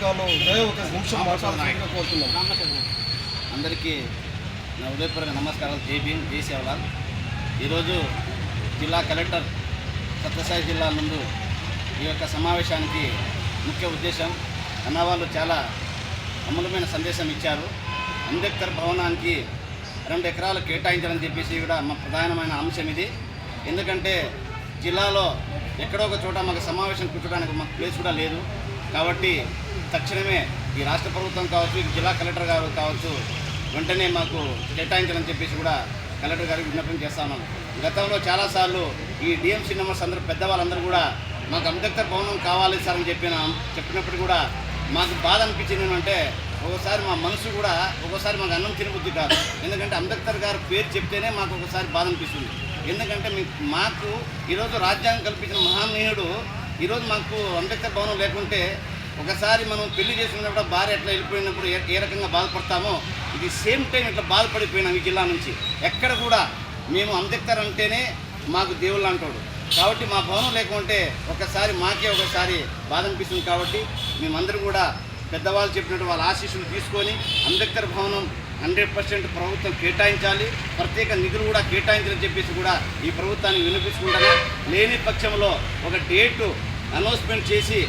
కొంచెం మాట్లాడాల్సిందిగా కోరుతున్నాం. అందరికీ నా ఉదయపూర్వక నమస్కారాలు. జై భీమ్ జై సేవలాల్ ఈరోజు జిల్లా కలెక్టర్ సత్యసాయి జిల్లా ముందు ఈ యొక్క సమావేశానికి ముఖ్య ఉద్దేశం అన్నవాళ్ళు చాలా అమూలమైన సందేశం ఇచ్చారు. అంబేద్కర్ భవనానికి రెండు ఎకరాలు కేటాయించాలని చెప్పేసి కూడా మా ప్రధానమైన అంశం ఇది. ఎందుకంటే జిల్లాలో ఎక్కడో ఒక చోట మాకు సమావేశం కూర్చోడానికి మాకు ప్లేస్ కూడా లేదు. కాబట్టి తక్షణమే ఈ రాష్ట్ర ప్రభుత్వం కావచ్చు ఈ జిల్లా కలెక్టర్ గారు కావచ్చు వెంటనే మాకు కేటాయించాలని చెప్పేసి కూడా కలెక్టర్ గారికి విజ్ఞాపం చేస్తాను గతంలో చాలాసార్లు ఈ డిఎంసీ మెంబర్స్ అందరూ పెద్దవాళ్ళందరూ కూడా మాకు అంబేద్కర్ భవనం కావాలి సార్ అని చెప్పిన చెప్పినప్పుడు కూడా మాకు బాధ అనిపించింది ఏమంటే ఒకసారి మా మనసు కూడా ఒకసారి మాకు అన్నం తినబుద్ధి కాదు. ఎందుకంటే అంబేద్కర్ గారి పేరు చెప్తేనే మాకు ఒకసారి బాధ అనిపిస్తుంది. ఎందుకంటే మాకు ఈరోజు రాజ్యాంగం కల్పించిన మహానీయుడు ఈరోజు మాకు అంబేద్కర్ భవనం లేకుంటే ఒకసారి మనం పెళ్ళి చేసుకున్నప్పుడు భార్య ఎట్లా వెళ్ళిపోయినప్పుడు ఏ రకంగా బాధపడతామో ఇది సేమ్ టైం ఇట్లా బాధపడిపోయినాం ఈ జిల్లా నుంచి. ఎక్కడ కూడా మేము అంబేద్కర్ అంటేనే మాకు దేవుళ్ళు అంటాడు. కాబట్టి మా భవనం లేకుంటే ఒకసారి మాకే ఒకసారి బాధ అనిపిస్తుంది కాబట్టి మేమందరం కూడా పెద్దవాళ్ళు చెప్పినట్టు వాళ్ళ ఆశీస్సులు తీసుకొని అంబేద్కర్ భవనం హండ్రెడ్ పర్సెంట్ ప్రభుత్వం కేటాయించాలి. ప్రత్యేక నిధులు కూడా కేటాయించాలని చెప్పేసి కూడా ఈ ప్రభుత్వాన్ని వినిపించుకుంటాను లేని పక్షంలో ఒక డేటు అనౌన్స్మెంట్ చేసి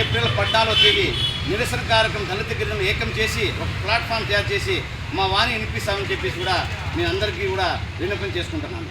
ఏప్రిల్ పద్నాలుగో తేదీ నిరసన కార్యక్రమం దళిత ఏకం చేసి ఒక ప్లాట్ఫామ్ తయారు చేసి మా వాణి వినిపిస్తామని చెప్పేసి కూడా మీ అందరికీ కూడా విన్నపం చేసుకుంటున్నాను.